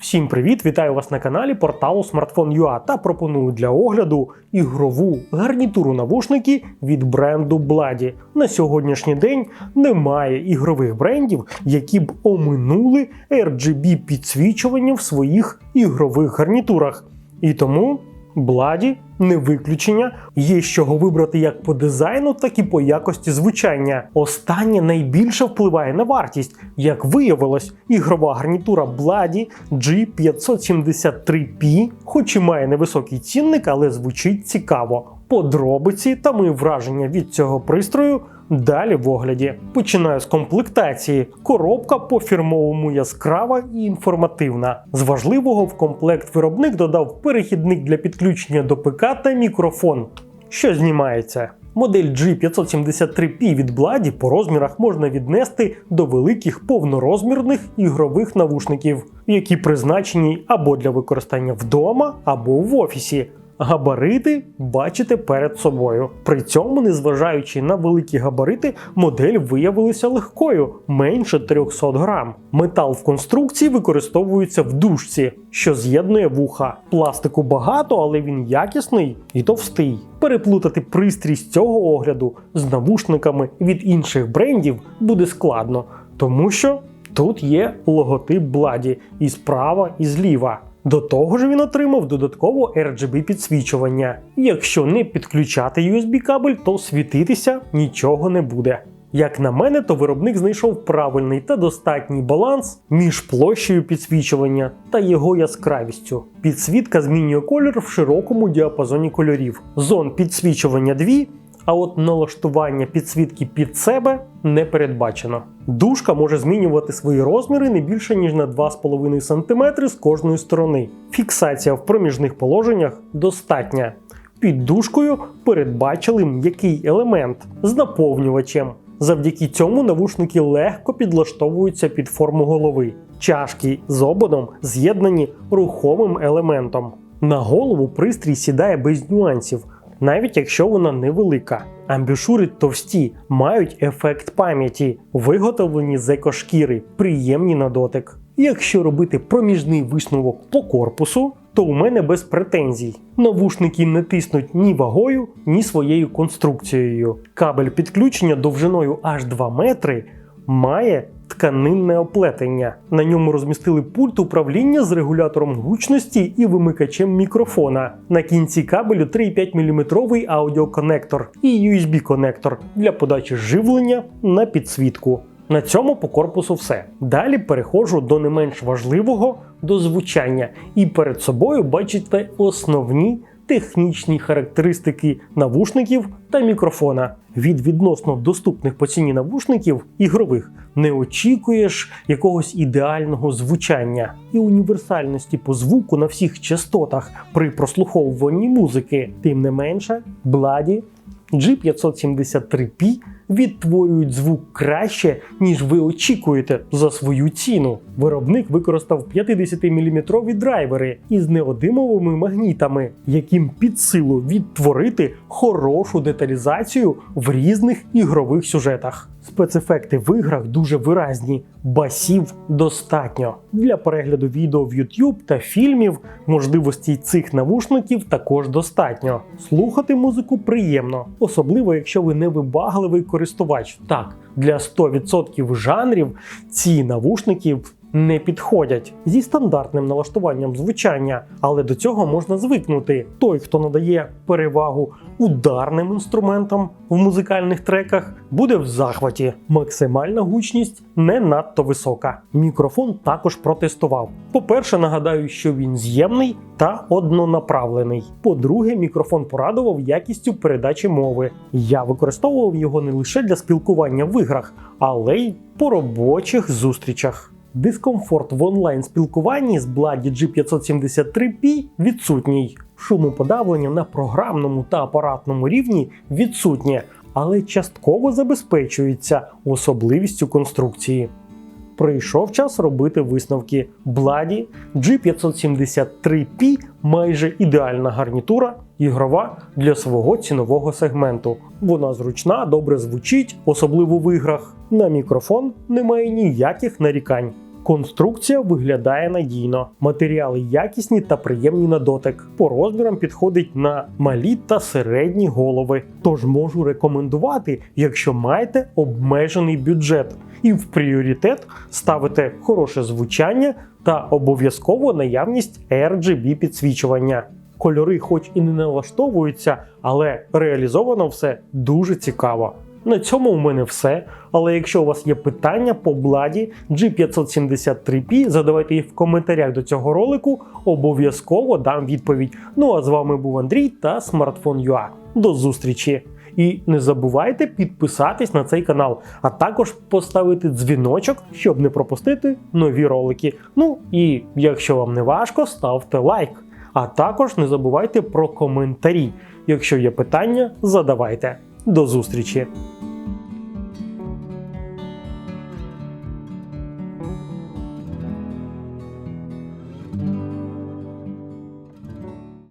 Всім привіт! Вітаю вас на каналі порталу Smartphone.ua та пропоную для огляду ігрову гарнітуру навушники від бренду Blady. На сьогоднішній день немає ігрових брендів, які б оминули RGB підсвічування в своїх ігрових гарнітурах. І тому Бладі не виключення. Є з чого вибрати як по дизайну, так і по якості звучання. Останнє найбільше впливає на вартість. Як виявилось, ігрова гарнітура Бладі G573P, хоч і має невисокий цінник, але звучить цікаво. Подробиці та мої враження від цього пристрою далі в огляді. Починаю з комплектації. Коробка по фірмовому яскрава і інформативна. З важливого в комплект виробник додав перехідник для підключення до ПК та мікрофон, що знімається. Модель G573P від Blady по розмірах можна віднести до великих повнорозмірних ігрових навушників, які призначені або для використання вдома, або в офісі. Габарити бачите перед собою. При цьому, незважаючи на великі габарити, модель виявилася легкою менше 300 грам. Метал в конструкції використовується в дужці, що з'єднує вуха. Пластику багато, але він якісний і товстий. Переплутати пристрій з цього огляду з навушниками від інших брендів буде складно, тому що тут є логотип Бладі і справа, і зліва. До того ж він отримав додатково RGB підсвічування. Якщо не підключати USB кабель, то світитися нічого не буде. Як на мене, то виробник знайшов правильний та достатній баланс між площею підсвічування та його яскравістю. Підсвітка змінює колір в широкому діапазоні кольорів. Зон підсвічування 2, а от налаштування підсвітки під себе не передбачено. Дужка може змінювати свої розміри не більше ніж на 2,5 см з кожної сторони. Фіксація в проміжних положеннях достатня. Під дужкою передбачили м'який елемент з наповнювачем. Завдяки цьому навушники легко підлаштовуються під форму голови. Чашки з ободом з'єднані рухомим елементом. На голову пристрій сідає без нюансів, навіть якщо вона невелика. Амбішури товсті, мають ефект пам'яті, виготовлені з екошкіри, приємні на дотик. Якщо робити проміжний висновок по корпусу, то у мене без претензій. Навушники не тиснуть ні вагою, ні своєю конструкцією. Кабель підключення довжиною аж 2 метри має тканинне оплетення. На ньому розмістили пульт управління з регулятором гучності і вимикачем мікрофона. На кінці кабелю 3,5 мм аудіоконектор і USB-конектор для подачі живлення на підсвітку. На цьому по корпусу все. Далі переходжу до не менш важливого до звучання, і перед собою бачите основні технічні характеристики навушників та мікрофона. Від відносно доступних по ціні навушників ігрових не очікуєш якогось ідеального звучання і універсальності по звуку на всіх частотах при прослуховуванні музики. Тим не менше, Blady G573P відтворюють звук краще, ніж ви очікуєте за свою ціну. Виробник використав 50-мм драйвери із неодимовими магнітами, яким під силу відтворити хорошу деталізацію в різних ігрових сюжетах. Спецефекти в іграх дуже виразні, басів достатньо. Для перегляду відео в YouTube та фільмів можливостей цих навушників також достатньо. Слухати музику приємно, особливо якщо ви не вибагливий користувач. Так, для 100% жанрів ці навушники не підходять зі стандартним налаштуванням звучання, але до цього можна звикнути. Той, хто надає перевагу ударним інструментам в музикальних треках, буде в захваті. Максимальна гучність не надто висока. Мікрофон також протестував. По-перше, нагадаю, що він з'ємний та однонаправлений. По-друге, мікрофон порадував якістю передачі мови. Я використовував його не лише для спілкування в іграх, але й по робочих зустрічах. Дискомфорт в онлайн спілкуванні з Blady G573P відсутній. Шумоподавлення на програмному та апаратному рівні відсутнє, але частково забезпечується особливістю конструкції. Прийшов час робити висновки. Blady G573P майже ідеальна гарнітура, ігрова для свого цінового сегменту. Вона зручна, добре звучить, особливо в іграх. На мікрофон немає ніяких нарікань. Конструкція виглядає надійно, матеріали якісні та приємні на дотик. По розмірам підходить на малі та середні голови. Тож можу рекомендувати, якщо маєте обмежений бюджет, і в пріоритет ставите хороше звучання та обов'язково наявність RGB підсвічування. Кольори, хоч і не налаштовуються, але реалізовано все дуже цікаво. На цьому у мене все. Але якщо у вас є питання по бладі G573P, задавайте їх в коментарях до цього ролику, обов'язково дам відповідь. Ну а з вами був Андрій та Smartphone.ua. До зустрічі! І не забувайте підписатись на цей канал, а також поставити дзвіночок, щоб не пропустити нові ролики. Ну і якщо вам не важко, ставте лайк. А також не забувайте про коментарі. Якщо є питання, задавайте. До зустрічі!